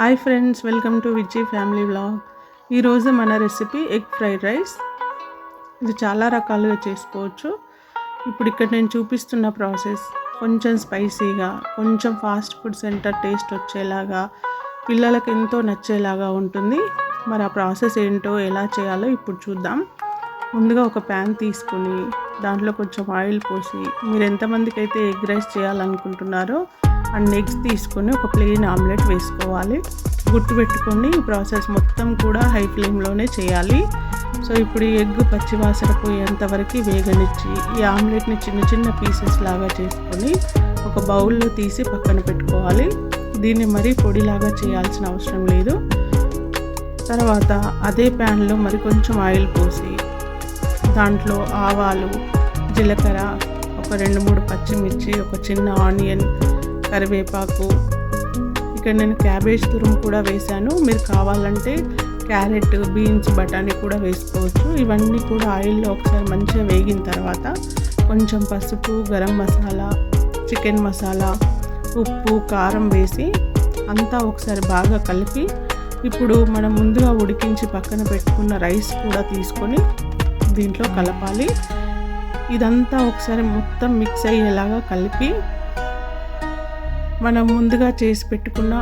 Hi friends welcome to Vijay family vlog ఈరోజు మన recipe egg fried rice ఇది చాలా రకాలుగా చేసుకోవచ్చు. ఇప్పుడు ఇక్కడ నేను చూపిస్తున్న ప్రాసెస్ కొంచెం స్పైసీగా కొంచెం ఫాస్ట్ ఫుడ్ సెంటర్ టేస్ట్ వచ్చేలాగా పిల్లలకు ఎంతో నచ్చేలాగా ఉంటుంది. మరి ఆ ప్రాసెస్ ఏంటో ఎలా చేయాలో ఇప్పుడు చూద్దాం. ముందుగా ఒక ప్యాన్ తీసుకుని దాంట్లో కొంచెం ఆయిల్ పోసి మీరు ఎంతమందికి అయితే ఎగ్ రైస్ చేయాలనుకుంటున్నారో అండ్ ఎగ్స్ తీసుకొని ఒక ప్లెయిన్ ఆమ్లెట్ వేసుకోవాలి. గుర్తుపెట్టుకోండి ఈ ప్రాసెస్ మొత్తం కూడా హై ఫ్లేమ్లోనే చేయాలి. సో ఇప్పుడు ఈ ఎగ్ పచ్చివాసన పోయేంత వరకు వేగనిచ్చి ఈ ఆమ్లెట్ని చిన్న చిన్న పీసెస్ లాగా చేసుకొని ఒక బౌల్లో తీసి పక్కన పెట్టుకోవాలి. దీన్ని మరీ పొడిలాగా చేయాల్సిన అవసరం లేదు. తర్వాత అదే ప్యాన్లో మరి కొంచెం ఆయిల్ పోసి దాంట్లో ఆవాలు జీలకర్ర ఒక రెండు మూడు పచ్చిమిర్చి ఒక చిన్న ఆనియన్ కరివేపాకు. ఇక్కడ నేను క్యాబేజ్ తురుము కూడా వేశాను. మీరు కావాలంటే క్యారెట్ బీన్స్ బఠానీ కూడా వేసుకోవచ్చు. ఇవన్నీ కూడా ఆయిల్లో ఒకసారి మంచిగా వేగిన తర్వాత కొంచెం పసుపు గరం మసాలా చికెన్ మసాలా ఉప్పు కారం వేసి అంతా ఒకసారి బాగా కలిపి ఇప్పుడు మనం ముందుగా ఉడికించి పక్కన పెట్టుకున్న రైస్ కూడా తీసుకొని దీంట్లో కలపాలి. ఇదంతా ఒకసారి మొత్తం మిక్స్ అయ్యేలాగా కలిపి మనం ముందుగా చేసి పెట్టుకున్న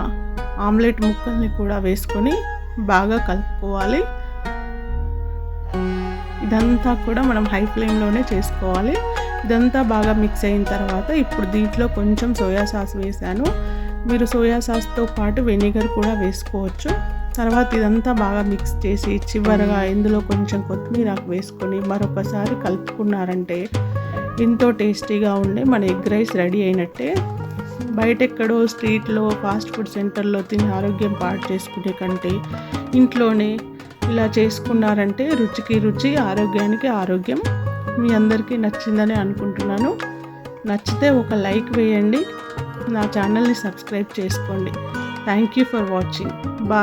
ఆమ్లెట్ ముక్కల్ని కూడా వేసుకొని బాగా కలుపుకోవాలి. ఇదంతా కూడా మనం హై ఫ్లేమ్లోనే చేసుకోవాలి. ఇదంతా బాగా మిక్స్ అయిన తర్వాత ఇప్పుడు దీంట్లో కొంచెం సోయా సాస్ వేసాను. మీరు సోయా సాస్తో పాటు వెనిగర్ కూడా వేసుకోవచ్చు. తర్వాత ఇదంతా బాగా మిక్స్ చేసి చివరగా ఇందులో కొంచెం కొత్తిమీర వేసుకొని మరొకసారి కలుపుకున్నారంటే ఎంతో టేస్టీగా ఉండే మన ఎగ్ రైస్ రెడీ అయినట్టే. బయట ఎక్కడో స్ట్రీట్లో ఫాస్ట్ ఫుడ్ సెంటర్లో తిని ఆరోగ్యం పాడు చేసుకునే కంటే ఇంట్లోనే ఇలా చేసుకున్నారంటే రుచికి రుచి ఆరోగ్యానికి ఆరోగ్యం. మీ అందరికీ నచ్చిందని అనుకుంటున్నాను. నచ్చితే ఒక లైక్ వేయండి. నా ఛానల్ని సబ్స్క్రైబ్ చేసుకోండి. Thank you for watching. Bye.